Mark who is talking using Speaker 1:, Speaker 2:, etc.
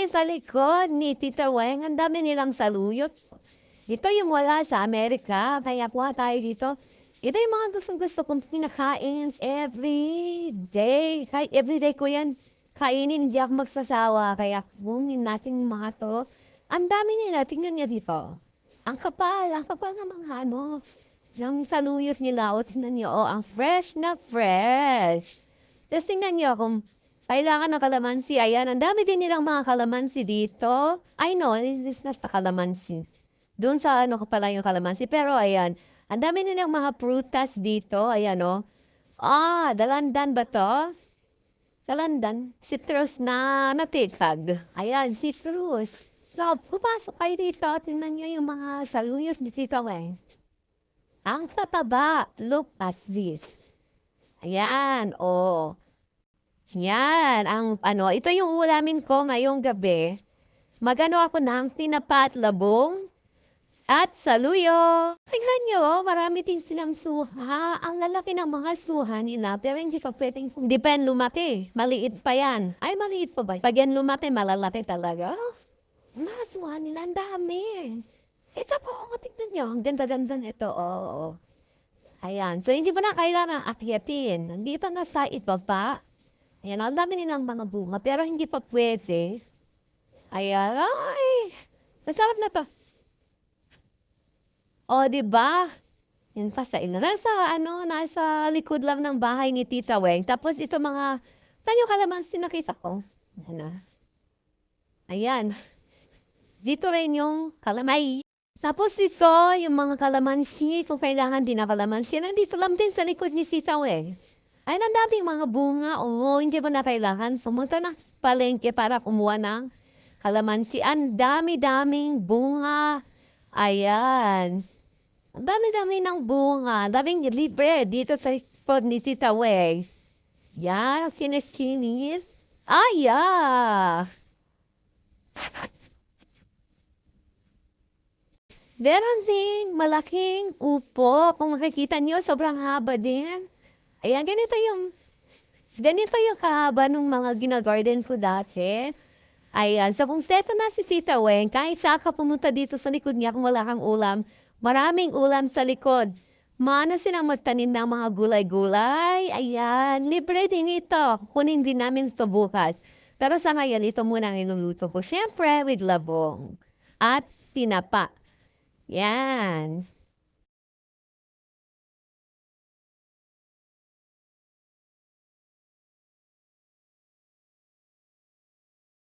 Speaker 1: tayo sa likod ni Tita Weng. Ang dami nilang saluyot. Ito yung wala sa Amerika. Kaya kuha tayo dito. Ito yung mga gustong gusto kong kinakain every day. Kahit every day ko yan kainin, hindi ako magsasawa. Kaya kunin natin mga to. Ang dami nila. Tingnan niya dito. Ang kapal. Ang kapal ng mga ano. Yung saluyot nila. O tingnan niyo. Oh, ang fresh na fresh. Tapos tingnan niyo kung kailangan ng kalamansi. Ayan, ang dami din nilang mga kalamansi dito. I know, this is not the kalamansi. Doon sa ano ko pala yung kalamansi. Pero ayan, ang dami nilang mga prutas dito. Ayan. Oh. Ah, dalandan ba to? Dalandan. Citrus na natikag. Ayan, citrus. So, pupasok kayo dito. Tingnan nyo yung mga saluyos dito eh. Ang tataba. Look at this. Ayan, oh. Yan, ang ano, ito yung ulamin ko ngayong gabi. Magano ako ng tinapa at labong at saluyo. Tingnan nyo, oh, marami din silang suha. Ang lalaki ng mga suha nila, pero hindi pa pwedeng, hindi lumaki. Maliit pa yan. Ay, maliit pa ba? Pag yan lumaki, malalaki talaga. Oh, mga suha nila, ang dami. Ito po, oh, tingnan nyo, ang ganda-ganda nito. Oh, oh. Ayan, so hindi pa na kailangan akyatin. Nandito na sa ibaba. Ayan, ang dami nilang mga bunga, pero hindi pa pwede. Ayan, ay, nasarap na to. O, di ba? Yan pa sa ina. Nasa, ano, nasa likod lang ng bahay ni Tita Weng. Tapos ito mga, tanyo kalamansi nakita ko. Ano? Ayan. Dito rin yung kalamay. Tapos ito, yung mga kalamansi, kung kailangan din na kalamansi, nandito lang din sa likod ni Tita Weng. Ay, ang mga bunga. Oo, hindi mo na kailangan pumunta na palengke para kumuha ng kalamansi. Ang dami-daming bunga. Ayan. Ang dami-dami ng bunga. Daming libre dito sa spot ni Tita Way. Yan, siniskinis. Ah, yeah. Meron ding malaking upo. Kung makikita niyo, sobrang haba din. Ayan, ganito yung, ganito yung kahaba ng mga ginagarden ko dati. Ayan, so kung seto na si Tita Weng, kahit saan ka pumunta dito sa likod niya kung wala kang ulam, Maraming ulam sa likod. Mana silang magtanim ng mga gulay-gulay. Ayan, libre din ito. Kunin din namin ito bukas. Pero sa ngayon, ito muna ang inuluto ko. Siyempre, with labong. At tinapa. Yan.